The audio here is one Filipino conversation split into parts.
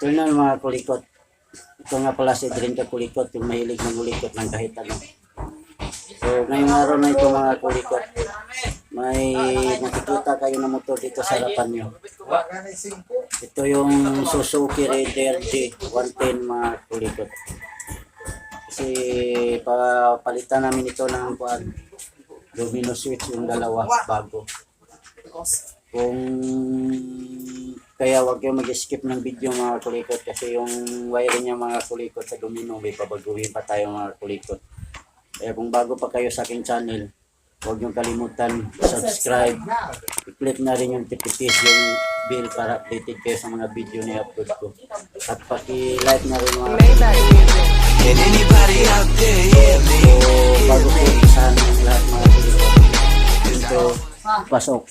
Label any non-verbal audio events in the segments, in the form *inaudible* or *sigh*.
Ito na mga kulikot. Ito nga pala si Drin ka kulikot, yung mahilig magulikot ng kahit ano. So ngayong araw na ito mga kulikot, may nakikita kayo na motor dito sa harapan nyo. Ito yung Suzuki Raider D110 mga kulikot. Kasi papalitan namin ito ng kuan, domino switch yung dalawa bago. Kung kaya wag kayong mag-skip ng video mga kulikot kasi yung wiring niya mga kulikot sa domino may pabaguhin pa tayo mga kulikot. Kaya kung bago pa kayo sa aking channel, huwag niyong kalimutan subscribe. I-click na rin yung tipitis yung bell para updated kayo sa mga video na i-upload ko. At paki-like na rin mga Can anybody out there hear me? So, bago ko isahan ng lahat mga kulikot. Dito, pasok.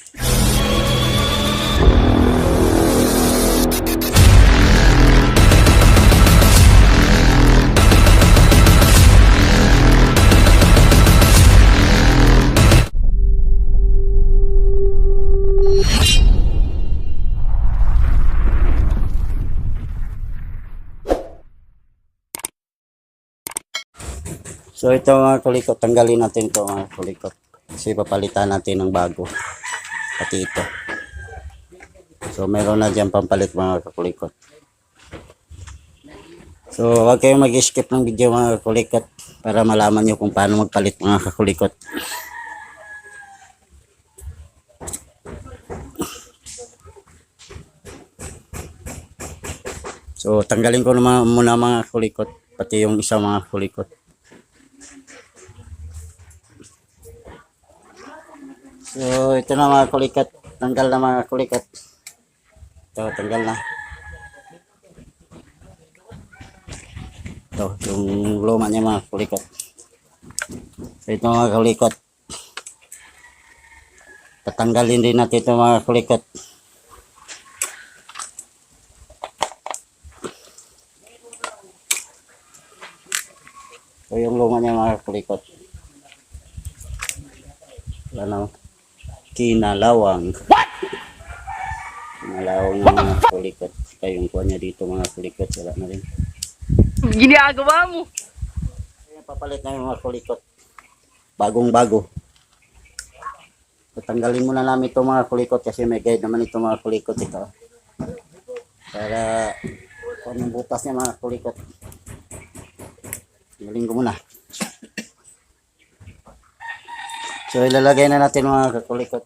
So ito mga kulikot, tanggalin natin ito mga kulikot. Kasi papalitan natin ng bago. Pati ito. So meron na dyan pampalit mga kulikot. So huwag kayong mag-skip ng video mga kulikot para malaman nyo kung paano magpalit mga kakulikot. So tanggalin ko naman muna mga kulikot pati yung isa mga kulikot. So, ito na mga kulikat. Tanggal na mga kulikat. Ito, tanggal na. Ito, yung luma niya mga kulikat. Ito mga kulikat. Tatanggalin din natin ito mga kulikat. So, yung luma niya mga kulikat. Ano? Kinalawang. What? Kinalawang ng mga kulikot. Kaya yung kuha niya dito mga kulikot. Wala na rin. Ginagawa mo. Kaya papalit na yung mga kulikot. Bagong bago. Tatanggalin muna namin itong mga kulikot kasi may guide naman itong mga kulikot ito. Para kung yung butas niya mga kulikot. Tanggalin ko muna. So ilalagay na natin mga kakulikot.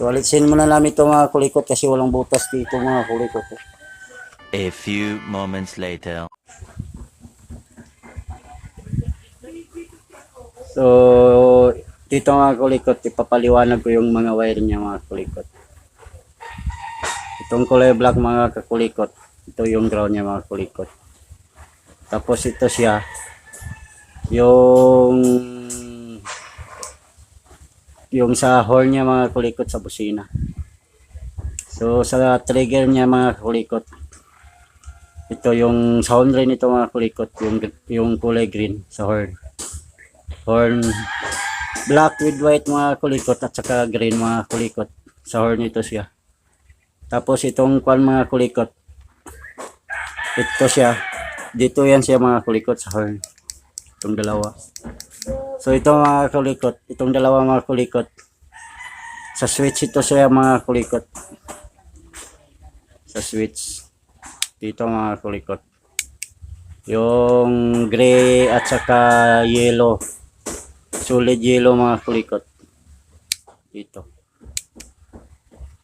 So alisin muna namin itong mga kulikot kasi walang butas dito mga kulikot. A few moments later. So dito mga kulikot, ipapaliwanag ko yung mga wiring niya mga kulikot. Itong kulay black mga kakulikot, ito yung ground niya mga kulikot. Tapos ito siya, yung yung sa horn niya mga kulikot sa busina. So sa trigger niya mga kulikot, ito yung sound rin ito mga kulikot, yung, yung kulay green sa horn. Horn black with white mga kulikot at saka green mga kulikot. Sa horn ito siya. Tapos itong kwan mga kulikot, ito siya. Dito yan siya mga kulikot sa horn. Itong dalawa. So ito mga kulikot, itong dalawa mga kulikot. Sa switch ito siya mga kulikot. Sa switch. Dito mga kulikot. Yung gray at saka yellow. Solid yellow mga kulikot. Dito.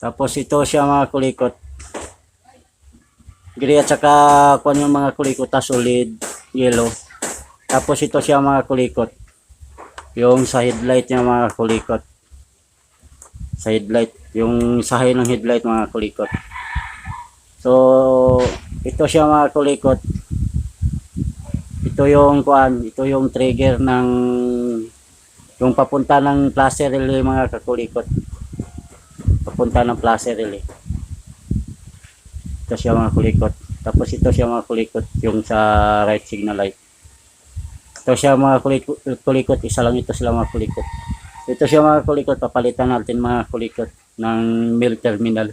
Tapos ito siya mga kulikot. Gray at saka kung yung mga kulikot na solid yellow. Tapos ito siya mga kulikot. Yung sa headlight niya mga kulikot. Sa headlight yung sahay ng headlight mga kulikot. So, ito siya mga kulikot. Ito yung kuan, ito yung trigger ng yung papunta ng placer relay mga kakulikot. Papunta ng placer relay. Ito siya mga kulikot. Tapos ito siya mga kulikot yung sa right signal light. Ito siya mga kulikot, kulikot. Isa lang ito sila mga kulikot. Ito siya mga kulikot. Papalitan natin mga kulikot ng mill terminal.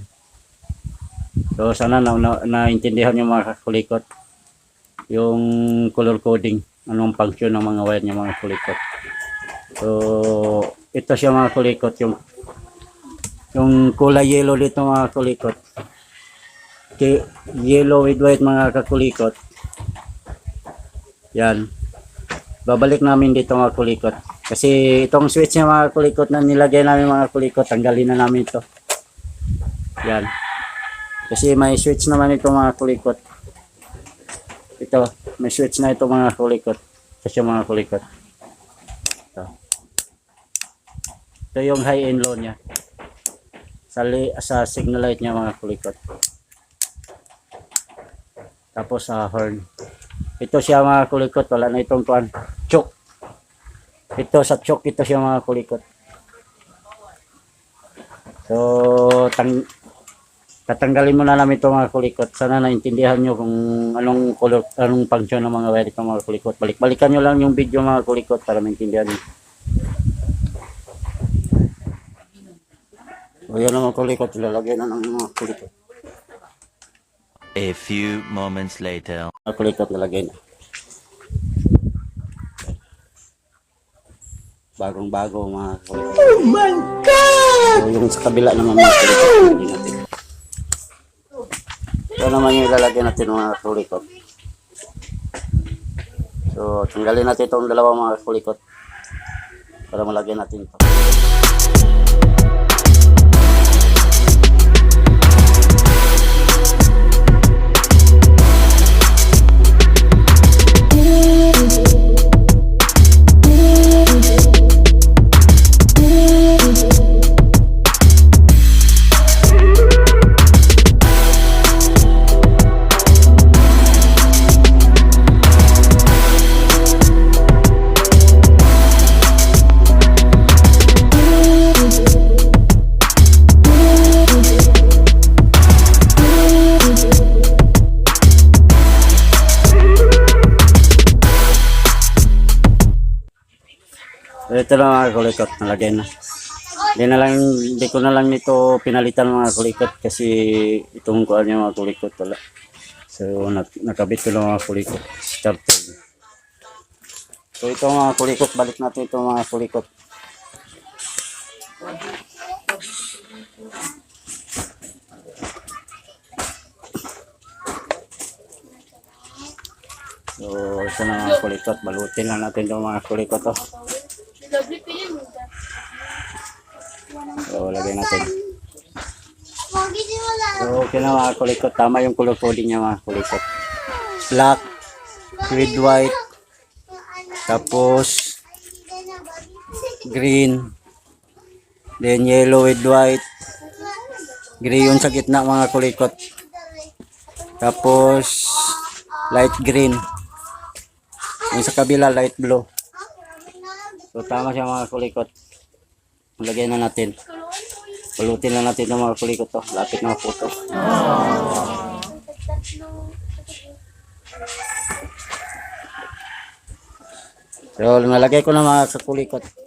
So sana na, na, naintindihan yung mga kulikot yung color coding anong function ng mga wire niya mga kulikot. So ito siya mga kulikot yung yung kulay yellow dito mga kulikot. Yellow with white mga kakulikot. Yan. Babalik namin dito mga kulikot. Kasi itong switch niya mga kulikot na nilagay namin mga kulikot, tanggalin na namin ito. Yan. Kasi may switch naman ito mga kulikot. Ito, may switch na ito mga kulikot. Siya mga kulikot. Ito. Ito yung high and low niya. Sa, sa signal light niya mga kulikot. Tapos sa horn. Ito siya mga kulikot. Wala na itong tuan. Ito sa chok. Ito siya mga kulikot. So, tang tatanggalin muna namin ito mga kulikot. Sana naintindihan nyo kung anong color, anong function ng mga wire ito mga kulikot. Balik-balikan nyo lang yung video mga kulikot para maintindihan nyo. O yan ang mga kulikot. Ilalagay na ng mga kulikot. A few moments later. Mga kulikot lalagay na. Bagong bago mga kulikot. Oh my God! So, yung sa kabila naman mga kulikot. Lalagay natin. Ito naman yung ilalagay natin mga kulikot. So, tanggalin natin itong dalawa mga kulikot. Para malagyan natin ito. Ito na mga kulikot, nalagay na. Hindi na lang, hindi ko na lang nito pinalitan mga kulikot kasi itong kuha niya mga kulikot wala. So, nak nakabit ko lang mga kulikot. Starter. So, ito mga kulikot, balik natin ito mga kulikot. So, ito na mga kulikot. Balutin lang natin itong mga kulikot. Oh. So, lagay natin. So, okay na mga kulikot. Tama yung coding niya mga kulikot. Black with white. Tapos, green. Then, yellow with white. Gray yun sa gitna mga kulikot. Tapos, light green. Yung sa kabila, light blue. So, tama siya mga kulikot. Lagay na natin. Pulutin na natin ng mga kulikot to. Lapit na po to. So, nalagay ko na mga kakulikot.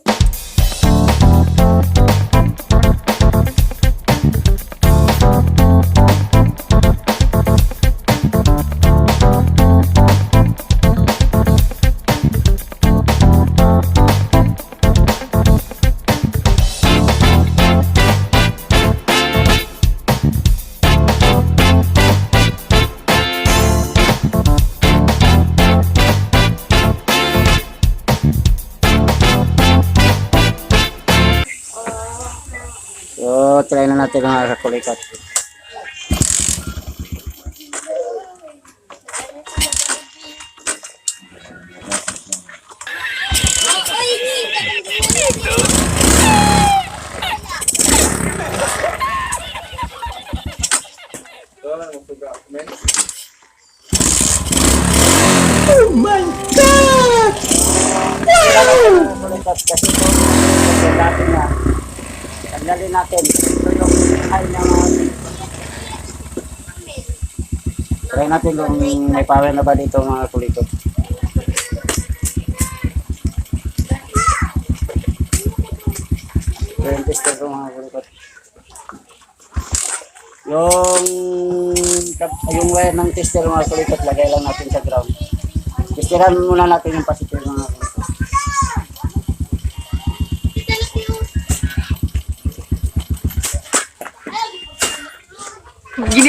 So, try na natin ang sa kulikot. Oh my God! Wow! Tanggalin natin. Ito yung na mga Try natin kung may power na ba dito mga kulikot. Yung tester ko mga kulikot. Yung yung wire ng tester mga kulikot, lagay lang natin sa ground. Testeran muna natin yung positive mga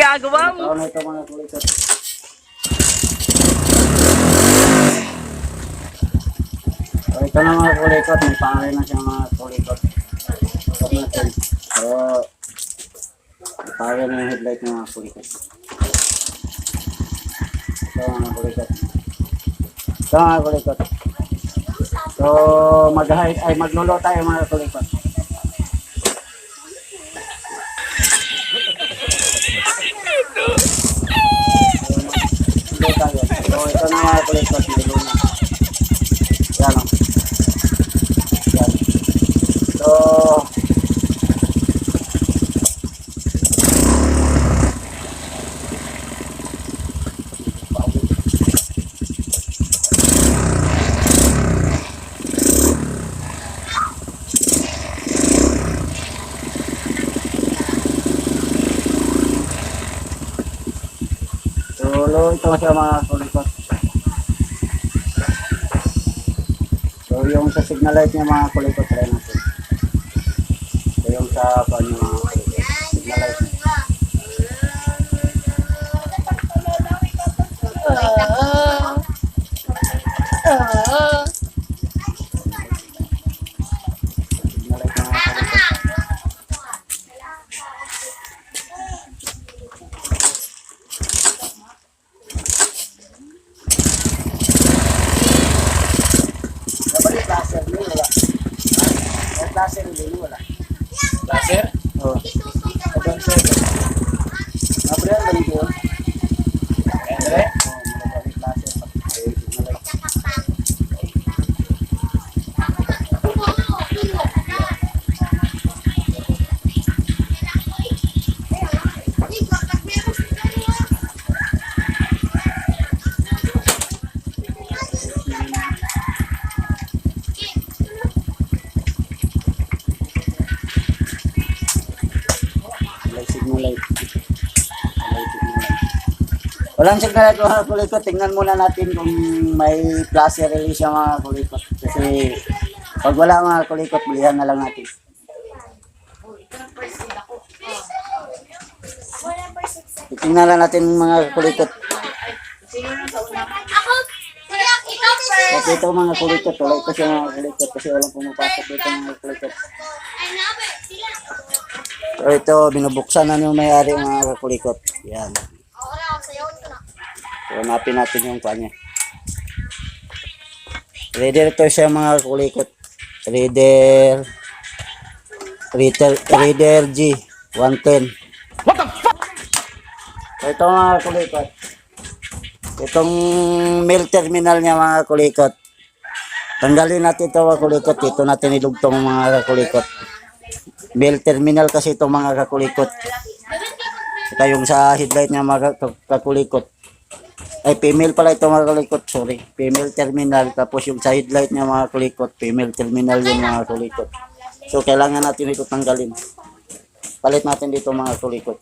Ginagawa mo. Na ito mga kulikot. So, ito na mga kulikot, may pangalan na siya mga kulikot. Stop natin. So, power na yung headlight ng mga kulikot. Ito mga kulikot. Ito mga kulikot. So, mag ay maglulo tayo mga kulikot. Na mga kulikot, may luna. Yan o. Yan. So, So, lo, ito siya mga kulikot. Yung sa signal light niya mga kulikot, try natin. So, yung sa kanya mga laser, hindi wala. Laser? Oo. Abang sir. Walang signal light mga kulikot. Tingnan muna natin kung may plus release yung mga kulikot. Kasi pag wala mga kulikot, bilihan na lang natin. Tingnan lang natin mga kulikot. Ako, ikaw first. Ito mga kulikot, wala ito siya mga kulikot kasi walang pumapasok dito mga kulikot. So ito, binubuksan na yung may-ari mga kulikot. Yan. Oo na, sayawan ko na. So, hanapin natin yung kanya. Reader ito siya mga kulikot. Reader. Reader, reader G. 110. What the fuck? So, ito mga kulikot. Itong mail terminal niya mga kulikot. Tanggalin natin ito mga kulikot. Ito natin ilugtong mga kulikot. Mail terminal kasi itong mga kakulikot. Ito yung sa headlight niya mga kak- kakulikot. Ay, female pala ito mga kulikot, sorry. Female terminal, tapos yung sa headlight niya mga kulikot, female terminal yung mga kulikot. So, kailangan natin ito tanggalin. Palit natin dito mga kulikot.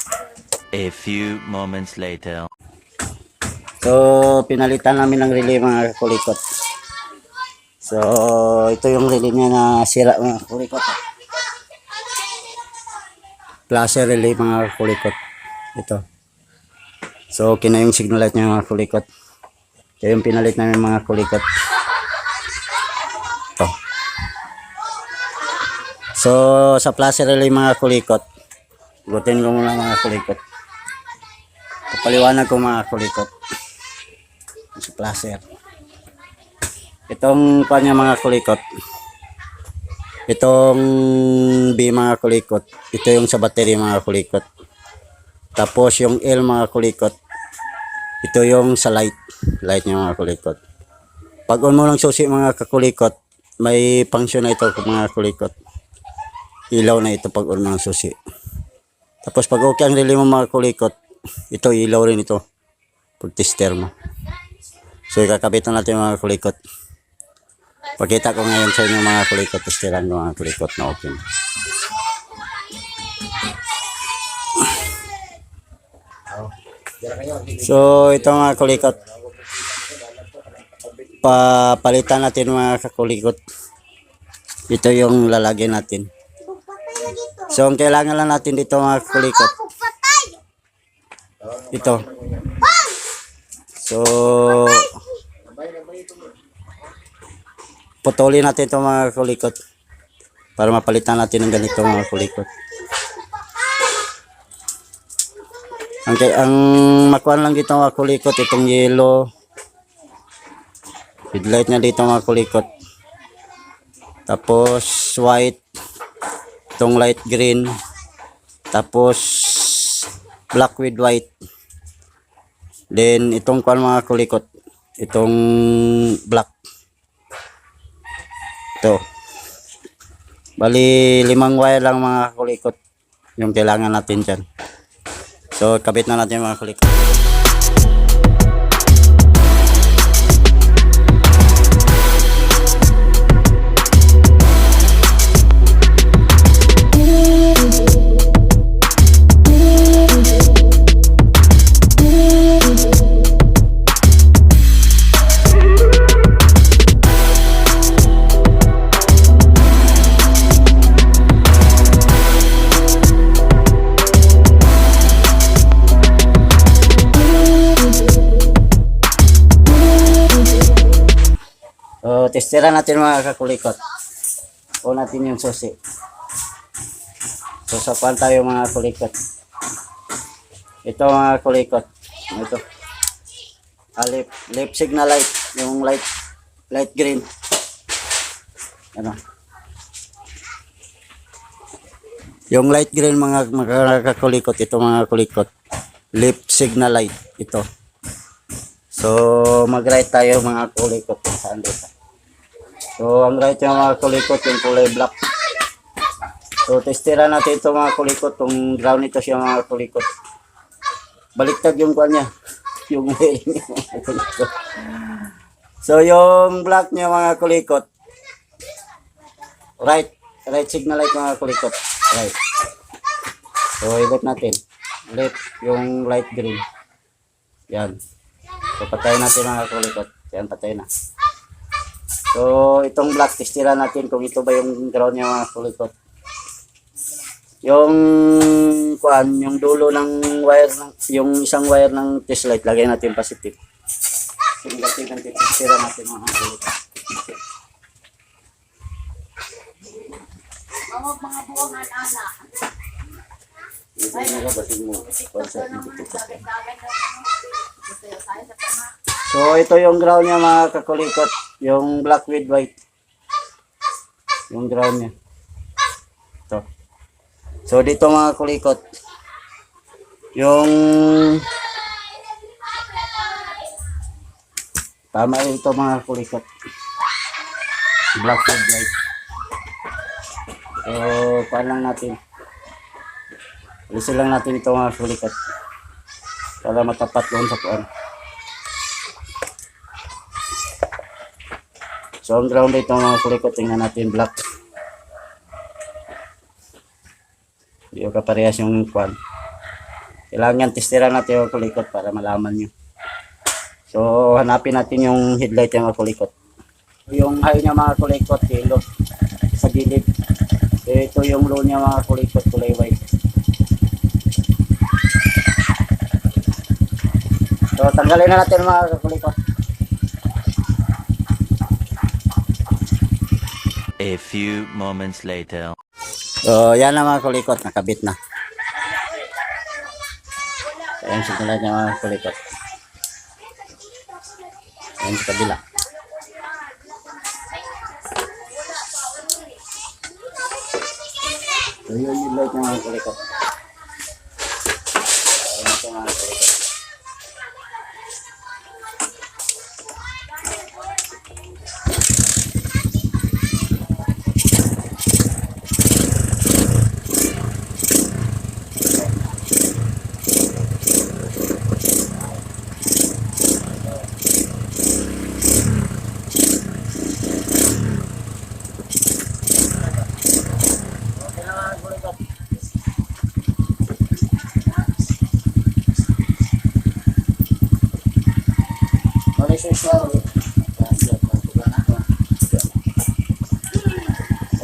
A few moments later. So, pinalitan namin ng relay mga kulikot. So, ito yung relay niya na sira mga kulikot. Klase relay mga kulikot. Ito. So, okay na yung signal light niya mga kulikot. Ito yung pinalit namin mga kulikot. Ito. So, sa klase relay mga kulikot. Gutin ko muna mga kulikot. Kapaliwanag ko mga kulikot sa placer. Itong kanya mga kulikot. Itong B mga kulikot. Ito yung sa battery mga kulikot. Tapos yung L mga kulikot. Ito yung sa light. Light niya mga kulikot. Pag on mo ng susi mga kakulikot, may function na ito mga kulikot. Ilaw na ito pag on ng susi. Tapos pag okay ang relay mo mga kulikot, ito ilaw rin ito. Pag tester mo. So ikakabit na natin mga kulikot. Pakita ko ngayon sa inyo mga kulikot, testeran ko mga kulikot na okay. So ito mga kulikot. Papalitan natin mga kakulikot. Ito yung lalagyan natin. So ang kailangan lang natin dito mga kulikot. Ito. So putulin natin ito mga kulikot. Para mapalitan natin ng ganito mga kulikot. Ang, ang makuan lang dito mga kulikot, itong yellow. Headlight niya dito mga kulikot. Tapos white. Itong light green. Tapos black with white. Then itong kuan mga kulikot. Itong black. Ito. Bali limang wire lang mga kulikot. Yung kailangan natin dyan. So, kabit na natin mga kulik. Testera natin mga kakulikot. O natin yung susi. So, tayo mga kulikot. Ito mga kulikot. Ito. Ah, lip, signal light. Yung light, light green. Ano? Yung light green mga, mga kakulikot. Ito mga kulikot. Lip signal light. Ito. So, mag-right tayo mga kulikot saan dito. So, ang right yung mga kulikot, yung kulay black. So, testera natin ito mga kulikot. Kung ground ito siya mga kulikot. Baliktad yung kwan niya. *laughs* Yung niya. So, yung black niya mga kulikot. Right. Right signal light mga kulikot. Right. So, i-left natin. Left yung light green. Yan. So, patayin natin mga kulikot. Yan, patay na. So, itong black, testira natin kung ito ba yung ground niya mga kulikot. Yung kuan, yung dulo ng wire ng yung isang wire ng test light, lagay natin positive. So, negative ang testira natin mga kulikot. Ito yung nagabasin mo. Concept ng testira. So ito yung ground niya mga kakulikot, yung black with white. Yung ground niya. Ito. So dito mga kulikot, yung tama ito mga kulikot. Black with white. So paan lang natin. Alisin lang natin ito mga kulikot. Para matapat doon sa kuan. So, ang ground dito mga kulikot, tingnan natin black. Yung kaparehas yung kwan. Kailangan testera natin yung kulikot para malaman nyo. So, hanapin natin yung headlight yung mga kulikot. Yung high niya mga kulikot, yellow. Sa gilid. Ito yung low niya mga kulikot, kulay white. So, tanggalin na natin mga kulikot. A few moments later. So, yan na mga kulikot, nakabit na. So, yan signal niya mga kulikot. Yan sa kabila. So, yun yung light ng mga kulikot. So, yan ito mga kulikot.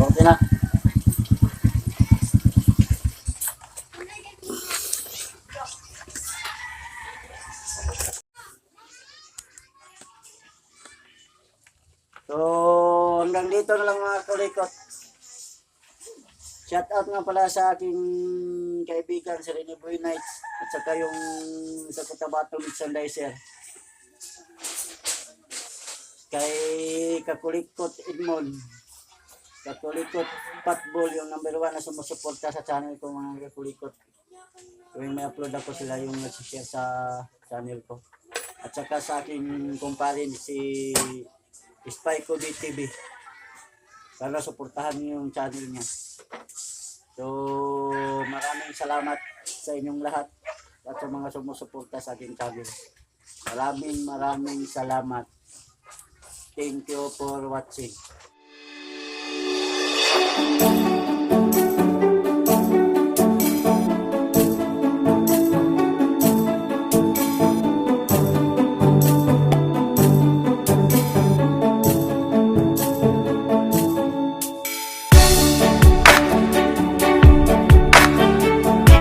Okay na. So, hanggang dito na lang mga kulikot. Shout out nga pala sa aking kaibigan si Rene Boy Knights at saka yung sa Cotabato Merchandiser. Kay Kakulikot Edmond. Kakulikot Patbol yung number one na sumusuporta sa channel ko mga Kakulikot. Tuwing may upload ako sila yung nag-share sa channel ko. At saka sa aking kumparin si Spyco BTV para suportahan niyo yung channel niya. So, maraming salamat sa inyong lahat at sa mga sumusuporta sa aking channel. Maraming maraming salamat. Thank you for watching.